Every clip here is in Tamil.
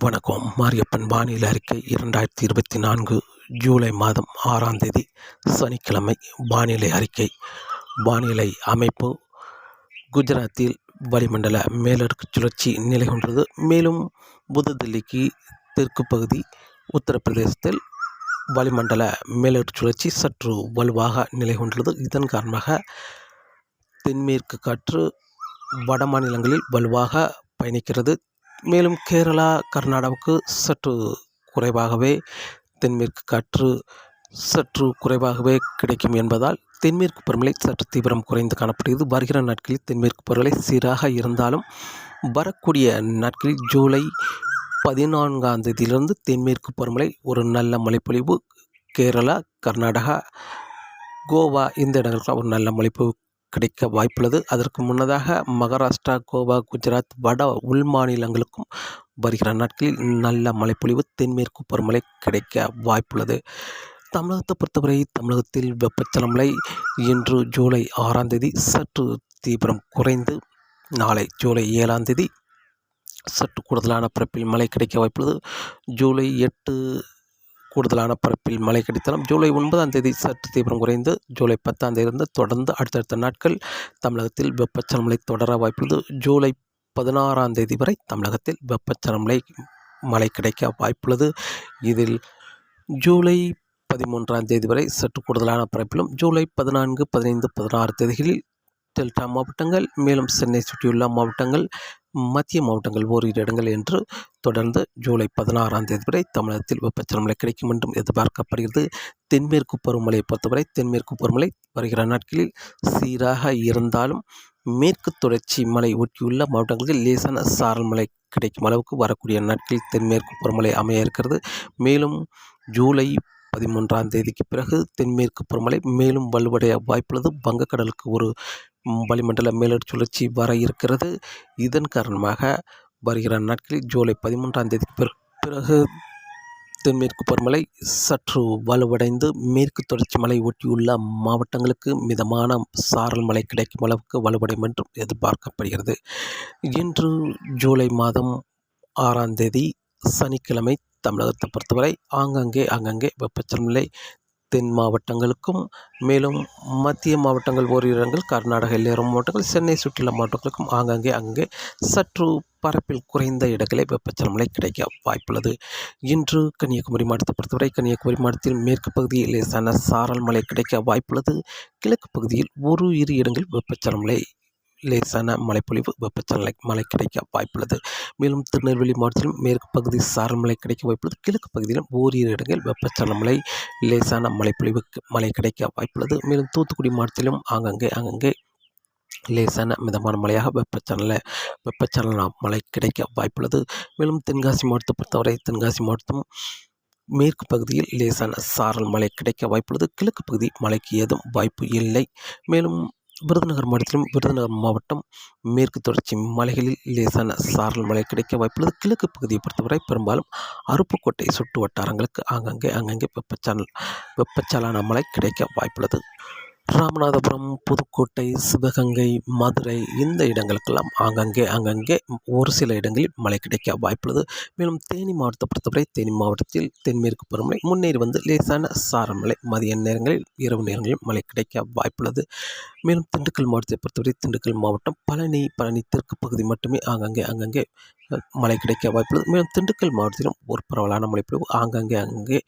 வணக்கம். மாரியப்பன் வானிலை அறிக்கை இரண்டாயிரத்தி இருபத்தி நான்கு ஜூலை மாதம் ஆறாம் தேதி சனிக்கிழமை. வானிலை அறிக்கை. வானிலை அமைப்பு குஜராத்தில் வளிமண்டல மேலடுக்கு சுழற்சி நிலை கொண்டது மேலும் புதுதில்லிக்கு தெற்கு பகுதி உத்தரப்பிரதேசத்தில் வளிமண்டல மேலடுக்கு சுழற்சி சற்று வலுவாக நிலை கொண்டுள்ளது இதன் காரணமாக தென்மேற்கு காற்று வட மாநிலங்களில் வலுவாக பயணிக்கிறது. மேலும் கேரளா கர்நாடகாவுக்கு சற்று குறைவாகவே தென்மேற்கு காற்று சற்று குறைவாகவே கிடைக்கும் என்பதால் தென்மேற்கு பருவமழை சற்று தீவிரம் குறைந்து காணப்படுகிறது. வருகிற நாட்களில் தென்மேற்கு பருவமழை சீராக இருந்தாலும் வரக்கூடிய நாட்களில் ஜூலை பதினான்காம் தேதியிலிருந்து தென்மேற்கு பருவமழை ஒரு நல்ல மழைப்பொழிவு. கேரளா கர்நாடகா கோவா இந்த இடங்களுக்கு ஒரு நல்ல மழைப்பொழிவு கிடைக்க வாய்ப்புள்ளது. அதற்கு முன்னதாக மகாராஷ்டிரா கோவா குஜராத் வட உள் மாநிலங்களுக்கும் வருகிற நாட்களில் நல்ல மழைப்பொழிவு தென்மேற்கு பருவமழை கிடைக்க வாய்ப்புள்ளது. தமிழகத்தை பொறுத்தவரை தமிழகத்தில் வெப்பச்சலமலை இன்று ஜூலை ஆறாம் தேதி சற்று தீவிரம் குறைந்து நாளை ஜூலை ஏழாம் தேதி சற்று கூடுதலான பிறப்பில் மழை கிடைக்க வாய்ப்புள்ளது. ஜூலை எட்டு கூடுதலான பரப்பில் மழை கிடைத்தாலும் ஜூலை ஒன்பதாம் தேதி சற்று தீவிரம் குறைந்து ஜூலை பத்தாம் தேதியிலிருந்து தொடர்ந்து அடுத்தடுத்த நாட்கள் தமிழகத்தில் வெப்பச்சலமலை தொடர வாய்ப்புள்ளது. ஜூலை பதினாறாம் தேதி வரை தமிழகத்தில் வெப்பச்சலமலை மழை கிடைக்க வாய்ப்புள்ளது. இதில் ஜூலை பதிமூன்றாம் தேதி வரை சற்று கூடுதலான பரப்பிலும் ஜூலை பதினான்கு பதினைந்து பதினாறு தேதிகளில் டெல்டா மாவட்டங்கள் மேலும் சென்னை சுற்றியுள்ள மாவட்டங்கள் மத்திய மாவட்டங்கள் ஓரிரு இடங்கள் என்று தொடர்ந்து ஜூலை பதினாறாம் தேதி வரை தமிழகத்தில் வெப்பச்சலமழை கிடைக்கும் என்றும் எதிர்பார்க்கப்படுகிறது. தென்மேற்கு பருவமழையை பொறுத்தவரை தென்மேற்கு பருவமழை வருகிற நாட்களில் சீராக இருந்தாலும் மேற்கு தொடர்ச்சி மலை ஒட்டியுள்ள மாவட்டங்களுக்கு லேசான சாரல் மழை கிடைக்கும் அளவுக்கு வரக்கூடிய நாட்களில் தென்மேற்கு பருவமழை அமைய இருக்கிறது. மேலும் ஜூலை பதிமூன்றாம் தேதிக்கு பிறகு தென்மேற்கு பருவமழை மேலும் வலுவடைய வாய்ப்புள்ளது. வங்கக்கடலுக்கு ஒரு வளிமண்டல மேலடுக்கு சுழற்சி வர இருக்கிறது. இதன் காரணமாக வருகிற நாட்களில் ஜூலை பதிமூன்றாம் தேதிக்கு பிறகு தென்மேற்கு பருவமழை சற்று வலுவடைந்து மேற்கு தொடர்ச்சி மலை ஒட்டியுள்ள மாவட்டங்களுக்கு மிதமான சாரல் மழை கிடைக்கும் அளவுக்கு வலுவடையும் என்றும் எதிர்பார்க்கப்படுகிறது. இன்று ஜூலை மாதம் ஆறாம் தேதி சனிக்கிழமை தமிழகத்தை பொறுத்தவரை ஆங்கங்கே அங்கங்கே வெப்பச்சலநிலை தென் மாவட்டங்களுக்கும் மேலும் மத்திய மாவட்டங்கள் ஓரிரு இடங்கள் கர்நாடக எல்லையோர மாவட்டங்கள் சென்னை சுற்றியுள்ள மாவட்டங்களுக்கும் ஆங்காங்கே அங்கே சற்று பரப்பில் குறைந்த இடங்களே வெப்பச்சலமலை கிடைக்க வாய்ப்புள்ளது. இன்று கன்னியாகுமரி மாவட்டத்தை பொறுத்தவரை கன்னியாகுமரி மாவட்டத்தில் மேற்கு பகுதியில் லேசான சாரல் மழை கிடைக்க வாய்ப்புள்ளது. கிழக்கு பகுதியில் ஒரு இரு இடங்களில் வெப்பச்சலமலை லேசான மழைப்பொழிவு வெப்பச்சலனை மழை கிடைக்க வாய்ப்புள்ளது. மேலும் திருநெல்வேலி மாவட்டத்திலும் மேற்கு பகுதி சாரல் மழை கிடைக்க வாய்ப்புள்ளது. கிழக்கு பகுதியிலும் ஓரிரு இடங்களில் வெப்பச்சலன மழை லேசான மழைப்பொழிவு மழை கிடைக்க வாய்ப்புள்ளது. மேலும் தூத்துக்குடி மாவட்டத்திலும் ஆங்கங்கே அங்கங்கே லேசான மிதமான மழையாக வெப்பச்சலன வெப்பச்சலன மழை கிடைக்க வாய்ப்புள்ளது. மேலும் தென்காசி மாவட்டத்தை பொறுத்தவரை தென்காசி மாவட்டம் மேற்கு பகுதியில் லேசான சாரல் மழை கிடைக்க வாய்ப்புள்ளது. கிழக்கு பகுதி மழைக்கு ஏதும் வாய்ப்பு இல்லை. மேலும் விருதுநகர் மாவட்டத்திலும் விருதுநகர் மாவட்டம் மேற்கு தொடர்ச்சி மலைகளில் லேசான சாரல் மழை கிடைக்க வாய்ப்புள்ளது கிழக்கு பகுதியை பொறுத்தவரை பெரும்பாலும் அருப்புக்கோட்டை சுட்டு வட்டாரங்களுக்கு ஆங்கங்கே அங்கங்கே வெப்பச்சலன வெப்பச்சலான மழை கிடைக்க வாய்ப்புள்ளது. ராமநாதபுரம் புதுக்கோட்டை சிவகங்கை மதுரை இந்த இடங்களுக்கெல்லாம் ஆங்கங்கே அங்கங்கே ஒரு சில இடங்களில் மழை கிடைக்க வாய்ப்புள்ளது. மேலும் தேனி மாவட்டத்தை பொறுத்தவரை தேனி மாவட்டத்தில் தென்மேற்கு பருவமழை முன்னேறி வந்து லேசான சாரமழை மதிய நேரங்களில் இரவு நேரங்களில் மழை கிடைக்க வாய்ப்புள்ளது. மேலும் திண்டுக்கல் மாவட்டத்தை பொறுத்தவரை திண்டுக்கல் மாவட்டம் பழனி பழனி தெற்கு பகுதி மட்டுமே ஆங்கங்கே அங்கங்கே மழை கிடைக்க வாய்ப்புள்ளது. மேலும் திண்டுக்கல் மாவட்டத்திலும் ஒரு பரவலான மழைப்பொழிவு ஆங்கங்கே அங்கே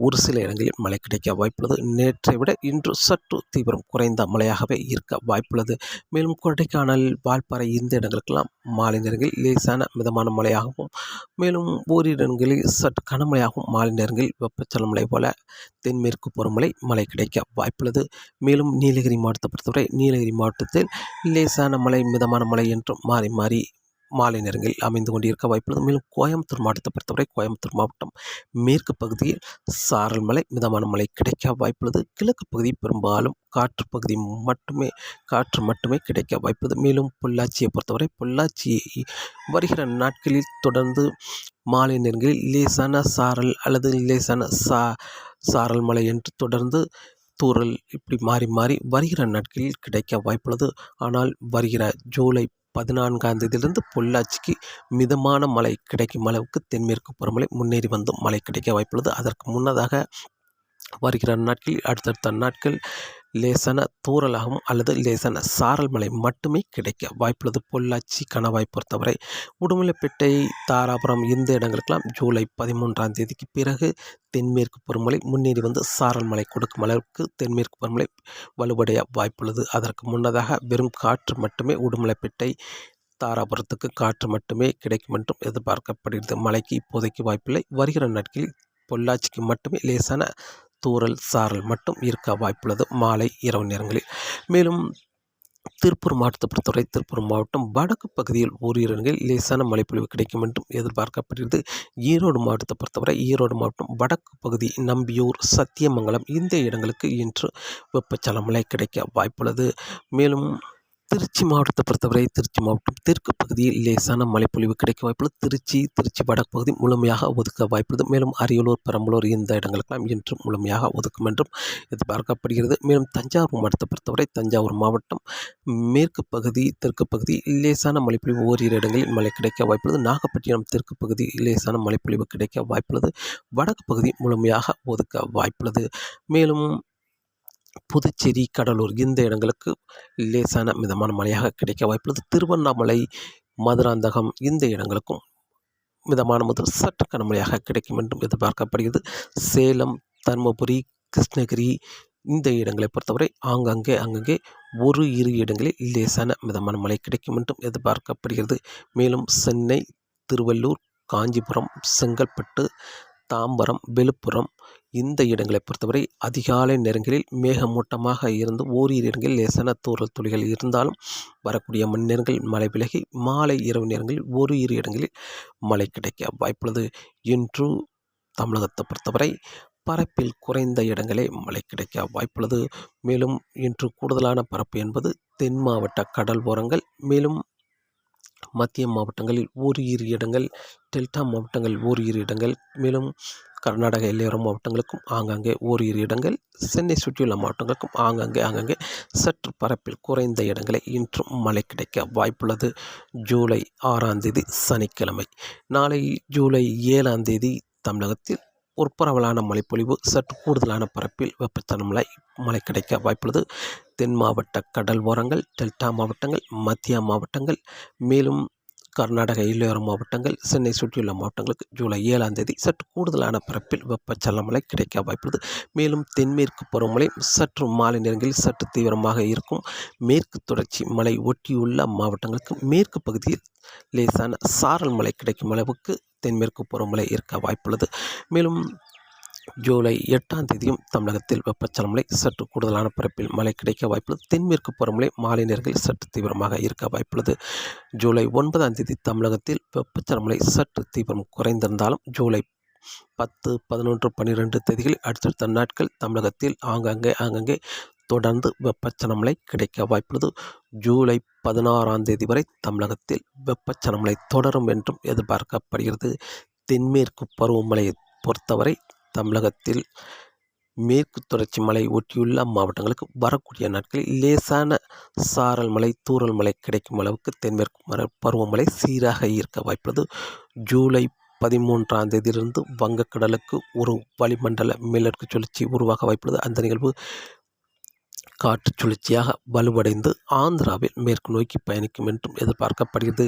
ஒரு சில இடங்களில் மழை கிடைக்க வாய்ப்புள்ளது. நேற்றை விட இன்று சற்று தீவிரம் குறைந்த மழையாகவே இருக்க வாய்ப்புள்ளது. மேலும் கொடைக்கானல் வால்பாறை இந்த இடங்களுக்கெல்லாம் மாலை நேரங்களில் லேசான மிதமான மழையாகவும் மேலும் ஓரிரு இடங்களில் சற்று கனமழையாகவும் மாலை நேரங்களில் வெப்பச்சல மழை போல தென்மேற்கு பருவமழை மழை கிடைக்க வாய்ப்புள்ளது. மேலும் நீலகிரி மாவட்டத்தை பொறுத்தவரை நீலகிரி மாவட்டத்தில் லேசான மழை மிதமான மழை என்றும் மாறி மாறி மாலை நேரங்களில் அமைந்து கொண்டிருக்க வாய்ப்புள்ளது. மேலும் கோயம்புத்தூர் மாவட்டத்தை பொறுத்தவரை கோயம்புத்தூர் மாவட்டம் மேற்கு பகுதியில் சாரல் மலை மிதமான மழை கிடைக்க வாய்ப்புள்ளது. கிழக்கு பகுதி பெரும்பாலும் காற்று பகுதி மட்டுமே காற்று மட்டுமே கிடைக்க வாய்ப்புள்ளது. மேலும் பொள்ளாச்சியை பொறுத்தவரை பொள்ளாச்சி வருகிற நாட்களில் தொடர்ந்து மாலை நேரங்களில் லேசான சாரல் அல்லது லேசான சா சாரல் மழை என்று தொடர்ந்து தூரல் இப்படி மாறி மாறி வருகிற நாட்களில் கிடைக்க வாய்ப்புள்ளது. ஆனால் வருகிற ஜூலை பதினான்காம் தேதியிலிருந்து பொள்ளாச்சிக்கு மிதமான மழை கிடைக்கும் அளவுக்கு தென்மேற்கு பருவமழை முன்னேறி வந்து மழை கிடைக்க வாய்ப்புள்ளது. அதற்கு முன்னதாக வருகிற நாட்களில் அடுத்தடுத்த நாட்கள் லேசான தூரலாகவும் அல்லது லேசான சாரல் மழை மட்டுமே கிடைக்க வாய்ப்புள்ளது. பொள்ளாச்சி கணவாய் பொறுத்தவரை உடுமலைப்பேட்டை தாராபுரம் இந்த இடங்களுக்கெல்லாம் ஜூலை பதிமூன்றாம் தேதிக்கு பிறகு தென்மேற்கு பருவமழை முன்னேறி வந்து சாரல் மழை கொடுக்கும் அளவுக்கு தென்மேற்கு பருவமழை வலுவடைய வாய்ப்புள்ளது. அதற்கு முன்னதாக வெறும் காற்று மட்டுமே உடுமலைப்பேட்டை தாராபுரத்துக்கு காற்று மட்டுமே கிடைக்கும் என்றும் எதிர்பார்க்கப்படுகிறது. மழைக்கு இப்போதைக்கு வாய்ப்பில்லை. வருகிற நாட்களில் பொள்ளாச்சிக்கு மட்டுமே லேசான தூறல் சாரல் மட்டும் இருக்க வாய்ப்புள்ளது மாலை இரவு நேரங்களில். மேலும் திருப்பூர் மாவட்டத்தை பொறுத்தவரை திருப்பூர் மாவட்டம் வடக்கு பகுதியில் ஓரிரு இடங்களில் லேசான மழைப்பொழிவு கிடைக்கும் என்றும் எதிர்பார்க்கப்படுகிறது. ஈரோடு மாவட்டத்தை பொறுத்தவரை ஈரோடு மாவட்டம் வடக்கு பகுதி நம்பியூர் சத்தியமங்கலம் இந்த இடங்களுக்கு இன்று வெப்பச்சல மழை கிடைக்க வாய்ப்புள்ளது. மேலும் திருச்சி மாவட்டத்தை பொறுத்தவரை திருச்சி மாவட்டம் தெற்கு பகுதியில் லேசான மழைப்பொழிவு கிடைக்க வாய்ப்புள்ளது. திருச்சி திருச்சி வடக்கு பகுதி முழுமையாக ஒதுக்க வாய்ப்புள்ளது. மேலும் அரியலூர் பெரம்பலூர் இந்த இடங்களுக்கெல்லாம் இன்று முழுமையாக ஒதுக்கும் என்றும் எதிர்பார்க்கப்படுகிறது. மேலும் தஞ்சாவூர் மாவட்டத்தை பொறுத்தவரை தஞ்சாவூர் மாவட்டம் மேற்கு பகுதி தெற்கு பகுதி லேசான மழைப்பொழிவு ஓரிரு இடங்களில் மழை கிடைக்க வாய்ப்புள்ளது. நாகப்பட்டினம் தெற்கு பகுதி லேசான மழைப்பொழிவு கிடைக்க வாய்ப்புள்ளது. வடக்கு பகுதி முழுமையாக ஒதுக்க வாய்ப்புள்ளது. மேலும் புதுச்சேரி கடலூர் இந்த இடங்களுக்கு லேசான மிதமான மழையாக கிடைக்க வாய்ப்புள்ளது. திருவண்ணாமலை மதுராந்தகம் இந்த இடங்களுக்கும் மிதமான முதல் சற்று கனமழையாக கிடைக்கும் என்றும் எதிர்பார்க்கப்படுகிறது. சேலம் தருமபுரி கிருஷ்ணகிரி இந்த இடங்களை பொறுத்தவரை ஆங்காங்கே அங்கங்கே ஒரு இரு இடங்களில் லேசான மிதமான மழை கிடைக்கும் என்றும் எதிர்பார்க்கப்படுகிறது. மேலும் சென்னை திருவள்ளூர் காஞ்சிபுரம் செங்கல்பட்டு தாம்பரம் விழுப்புரம் இந்த இடங்களை பொறுத்தவரை அதிகாலை நேரங்களில் மேகமூட்டமாக இருந்து ஓரிரு இடங்களில் லேசான தூரல் துளிகள் இருந்தாலும் வரக்கூடிய மணி நேரங்களில் மழை விலகி மாலை இரவு நேரங்களில் ஒரு இரு இடங்களில் மழை கிடைக்க வாய்ப்புள்ளது. இன்று தமிழகத்தை பொறுத்தவரை பரப்பில் குறைந்த இடங்களே மழை கிடைக்க வாய்ப்புள்ளது. மேலும் இன்று கூடுதலான பரப்பு என்பது தென் மாவட்ட கடல் ஓரங்கள். மேலும் மத்திய மாவட்டங்களில் ஓரிரு இடங்கள் டெல்டா மாவட்டங்கள் ஓரிரு இடங்கள் மேலும் கர்நாடக எல்லையோர மாவட்டங்களுக்கும் ஆங்காங்கே ஓரிரு இடங்கள் சென்னை சுற்றியுள்ள மாவட்டங்களுக்கும் ஆங்காங்கே ஆங்காங்கே சற்று பரப்பில் குறைந்த இடங்களை இன்றும் மழை கிடைக்க வாய்ப்புள்ளது. ஜூலை ஆறாம் தேதி சனிக்கிழமை. நாளை ஜூலை ஏழாம் தேதி தமிழகத்தில் ஒரு பரவலான மழைப்பொழிவு சற்று கூடுதலான பரப்பில் வெப்பச்சலன மழை மழை கிடைக்க வாய்ப்புள்ளது. தென் மாவட்ட கடல் ஓரங்கள் டெல்டா மாவட்டங்கள் மத்திய மாவட்டங்கள் மேலும் கர்நாடக எல்லையோர மாவட்டங்கள் சென்னை சுற்றியுள்ள மாவட்டங்களுக்கு ஜூலை ஏழாம் தேதி சற்று கூடுதலான பரப்பில் வெப்பச்சலன மழை கிடைக்க வாய்ப்புள்ளது. மேலும் தென்மேற்கு பருவமழை சற்று மாலை நேரங்களில் சற்று தீவிரமாக இருக்கும். மேற்கு தொடர்ச்சி மலை ஒட்டியுள்ள மாவட்டங்களுக்கு மேற்கு பகுதியில் லேசான சாரல் மழை கிடைக்கும் அளவுக்கு தென்மேற்கு பருவமழை இருக்க வாய்ப்புள்ளது. மேலும் ஜூலை எட்டாம் தேதியும் தமிழகத்தில் வெப்பச்சலமலை சற்று கூடுதலான பரப்பில் மழை கிடைக்க வாய்ப்புள்ளது. தென்மேற்கு பருவமழை மாலை நேரங்களில் சற்று தீவிரமாக இருக்க வாய்ப்புள்ளது. ஜூலை ஒன்பதாம் தேதி தமிழகத்தில் வெப்பச்சலமலை சற்று தீவிரம் குறைந்திருந்தாலும் ஜூலை பத்து பதினொன்று பன்னிரெண்டு தேதிகளில் அடுத்தடுத்த நாட்கள் தமிழகத்தில் ஆங்காங்கே ஆங்காங்கே தொடர்ந்து வெப்பச்சலமலை கிடைக்க வாய்ப்புள்ளது. ஜூலை பதினாறாம் தேதி வரை தமிழகத்தில் வெப்பச்சலமலை தொடரும் என்றும் எதிர்பார்க்கப்படுகிறது. தென்மேற்கு பருவமழையை பொறுத்தவரை தமிழகத்தில் மேற்கு தொடர்ச்சி மலை ஒட்டியுள்ள மாவட்டங்களுக்கு வரக்கூடிய நாட்களில் லேசான சாரல் மலை தூறல் மலை கிடைக்கும் அளவுக்கு தென்மேற்கு பருவமழை சீராக இருக்க வாய்ப்புள்ளது. ஜூலை பதிமூன்றாம் தேதியிலிருந்து வங்கக்கடலுக்கு ஒரு வளிமண்டல மேலடுக்கு சுழற்சி உருவாக வாய்ப்புள்ளது. அந்த நிகழ்வு காற்று சுழற்சியாக வலுவடைந்து ஆந்திராவில் மேற்கு நோக்கி பயணிக்கும் என்றும் எதிர்பார்க்கப்படுகிறது.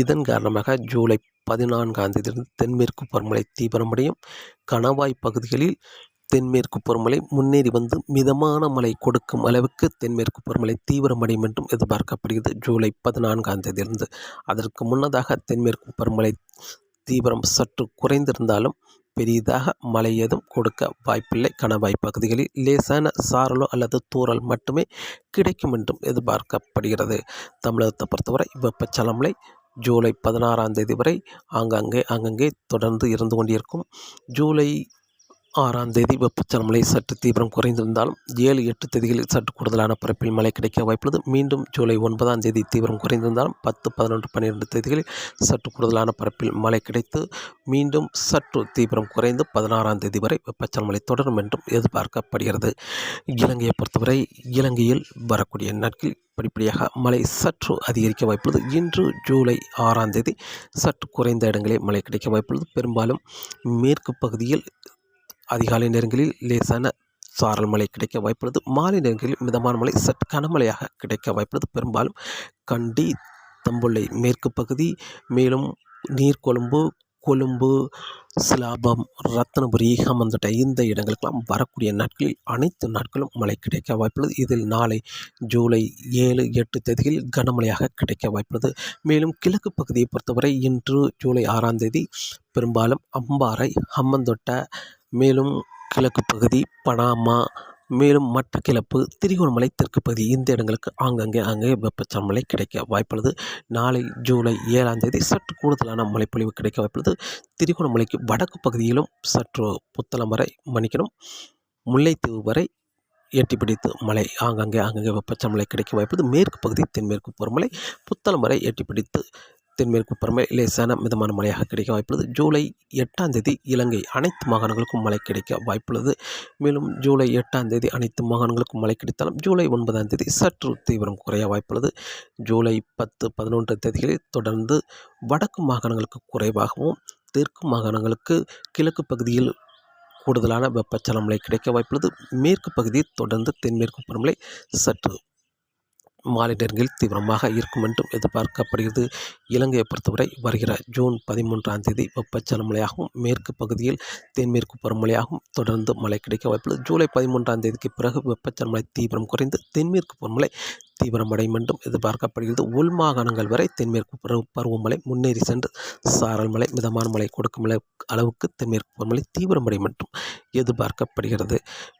இதன் காரணமாக ஜூலை பதினான்காம் தேதியிலிருந்து தென்மேற்கு பருவமழை தீவிரமடையும். கணவாய் பகுதிகளில் தென்மேற்கு பருவமழை முன்னேறி வந்து மிதமான மழை கொடுக்கும் அளவுக்கு தென்மேற்கு பருவமழை தீவிரமடையும் என்றும் எதிர்பார்க்கப்படுகிறது. ஜூலை பதினான்காம் தேதியிலிருந்து அதற்கு முன்னதாக தென்மேற்கு பருவமழை தீவிரம் சற்று குறைந்திருந்தாலும் பெரிதாக மழை எதுவும் கொடுக்க வாய்ப்பில்லை. கணவாய் பகுதிகளில் லேசான சாரலோ அல்லது தூறல் மட்டுமே கிடைக்கும் என்றும் எதிர்பார்க்கப்படுகிறது. தமிழகத்தை பொறுத்தவரை வெப்பச்சலமலை ஜூலை பதினாறாம் தேதி வரை ஆங்காங்கே அங்கங்கே தொடர்ந்து இருந்து கொண்டிருக்கும். ஜூலை ஆறாம் தேதி வெப்பச்சலன மழை சற்று தீவிரம் குறைந்திருந்தாலும் ஏழு எட்டு தேதிகளில் சற்று கூடுதலான பரப்பில் மழை கிடைக்க வாய்ப்புள்ளது மீண்டும் ஜூலை ஒன்பதாம் தேதி தீவிரம் குறைந்திருந்தாலும் பத்து பதினொன்று பன்னிரெண்டு தேதிகளில் சற்று கூடுதலான பரப்பில் மழை கிடைத்து மீண்டும் சற்று தீவிரம் குறைந்து பதினாறாம் தேதி வரை வெப்பச்சலன மழை தொடரும் என்றும் எதிர்பார்க்கப்படுகிறது. இலங்கையை பொறுத்தவரை இலங்கையில் வரக்கூடிய நாட்களில் படிப்படியாக மழை சற்று அதிகரிக்க வாய்ப்புள்ளது இன்று ஜூலை ஆறாம் தேதி சற்று குறைந்த இடங்களில் மழை கிடைக்க வாய்ப்புள்ளது பெரும்பாலும் மேற்கு பகுதியில் அதிகாலை நேரங்களில் லேசான சாரல் மழை கிடைக்க வாய்ப்புள்ளது. மாலை நேரங்களில் மிதமான மழை சற்று கனமழையாக கிடைக்க வாய்ப்புள்ளது. பெரும்பாலும் கண்டி தம்புள்ளை மேற்கு பகுதி மேலும் நீர்கொழும்பு கொழும்பு சிலாபம் ரத்னபுரி ஹமந்தட்டை இந்த இடங்களுக்கெல்லாம் வரக்கூடிய நாட்களில் அனைத்து நாட்களும் மழை கிடைக்க வாய்ப்புள்ளது. இதில் நாளை ஜூலை ஏழு எட்டு தேதியில் கனமழையாக கிடைக்க வாய்ப்புள்ளது. மேலும் கிழக்கு பகுதியை பொறுத்தவரை இன்று ஜூலை ஆறாம் தேதி பெரும்பாலும் அம்பாறை ஹம்மந்தொட்ட மேலும் கிழக்கு பகுதி பனாமா மேலும் மட்டக்கிளப்பு திரிகோணமலை தெற்கு பகுதி இந்த இடங்களுக்கு ஆங்கங்கே அங்கே வெப்பச்சலன கிடைக்க வாய்ப்புள்ளது. நாளை ஜூலை ஏழாம் தேதி சற்று கூடுதலான மழைப்பொழிவு கிடைக்க வாய்ப்புள்ளது. திரிகோணமலைக்கு வடக்கு பகுதியிலும் சற்று புத்தளம் வரை மன்னிக்கணும் முல்லைத்தீவு வரை எட்டி பிடித்து மழை ஆங்காங்கே ஆங்காங்கே வெப்பச்சலன கிடைக்க வாய்ப்புள்ளது. மேற்கு பகுதி தென்மேற்கு பருவமழை புத்தளம் வரை எட்டி பிடித்து தென்மேற்கு பருவமழை லேசான மிதமான மழையாக கிடைக்க வாய்ப்புள்ளது. ஜூலை எட்டாம் தேதி இலங்கை அனைத்து மாகாணங்களுக்கும் மழை கிடைக்க வாய்ப்புள்ளது. மேலும் ஜூலை எட்டாம் தேதி அனைத்து மாகாணங்களுக்கும் மழை கிடைத்தாலும் ஜூலை ஒன்பதாம் தேதி சற்று தீவிரம் குறைய வாய்ப்புள்ளது. ஜூலை பத்து பதினொன்று தேதிகளில் தொடர்ந்து வடக்கு மாகாணங்களுக்கு குறைவாகவும் தெற்கு மாகாணங்களுக்கு கிழக்கு பகுதியில் கூடுதலான வெப்பச்சலமலை கிடைக்க வாய்ப்புள்ளது. மேற்கு பகுதி தொடர்ந்து தென்மேற்கு பருவமழை சற்று மாலை நேரங்களில் தீவிரமாக இருக்கும் என்றும் எதிர்பார்க்கப்படுகிறது. இலங்கையை பொறுத்தவரை வருகிற ஜூன் பதிமூன்றாம் தேதி வெப்பச்சலன மழையாகவும் மேற்கு பகுதியில் தென்மேற்கு பருவமழையாகவும் தொடர்ந்து மழை கிடைக்க வாய்ப்புள்ளது. ஜூலை பதிமூன்றாம் தேதிக்கு பிறகு வெப்பச்சல மழை தீவிரம் குறைந்து தென்மேற்கு பருவமழை தீவிரமடையும் என்றும் எதிர்பார்க்கப்படுகிறது. உள் மாகாணங்கள் வரை தென்மேற்கு பருவமழை முன்னேறி சென்று சாரல் மழை மிதமான மழை கொடுக்கும் அளவுக்கு தென்மேற்கு பருவமழை தீவிரமடையும் என்றும் எதிர்பார்க்கப்படுகிறது.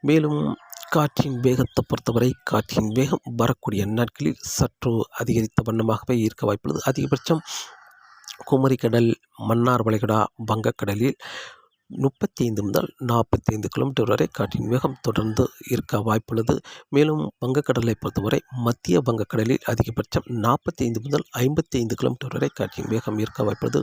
மேலும் காற்றின் வேகத்தை பொறுத்தவரை காற்றின் வேகம் வரக்கூடிய நாட்களில் சற்று அதிகரித்த வண்ணமாகவே இருக்க வாய்ப்புள்ளது. அதிகபட்சம் குமரிக்கடல் மன்னார் வளைகுடா வங்கக்கடலில் முப்பத்தைந்து முதல் நாற்பத்தைந்து கிலோமீட்டர் வரை காற்றின் வேகம் தொடர்ந்து இருக்க வாய்ப்புள்ளது. மேலும் வங்கக்கடலை பொறுத்தவரை மத்திய வங்கக்கடலில் அதிகபட்சம் நாற்பத்தைந்து முதல் ஐம்பத்தி ஐந்து கிலோமீட்டர் வரை காற்றின் வேகம் இருக்க வாய்ப்புள்ளது.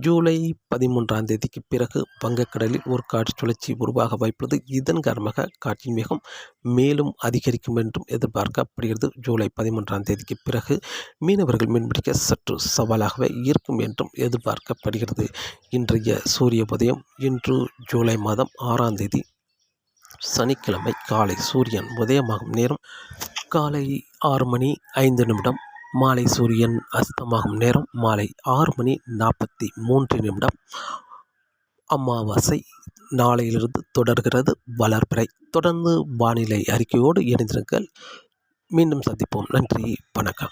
ஜூலை பதிமூன்றாம் தேதிக்கு பிறகு வங்கக்கடலில் ஒரு காற்று சுழற்சி உருவாக வாய்ப்புள்ளது. இதன் காரணமாக காற்றின் வேகம் மேலும் அதிகரிக்கும் என்றும் எதிர்பார்க்கப்படுகிறது. ஜூலை பதிமூன்றாம் தேதிக்கு பிறகு மீனவர்கள் மீன்பிடிக்க சற்று சவாலாகவே இருக்கும் என்றும் எதிர்பார்க்கப்படுகிறது. இன்றைய சூரிய உதயம் இன்று ஜூலை மாதம் ஆறாம் தேதி சனிக்கிழமை காலை சூரியன் உதயமாகும் நேரம் காலை ஆறு மணி ஐந்து நிமிடம் மாலை சூரியன் அஸ்தமாகும் நேரம் மாலை ஆறு மணி நாற்பத்தி மூன்று நிமிடம். அமாவாசை நாளையிலிருந்து தொடர்கிறது வளர்பிறை. தொடர்ந்து வானிலை அறிக்கையோடு இணைந்திருங்கள். மீண்டும் சந்திப்போம். நன்றி. வணக்கம்.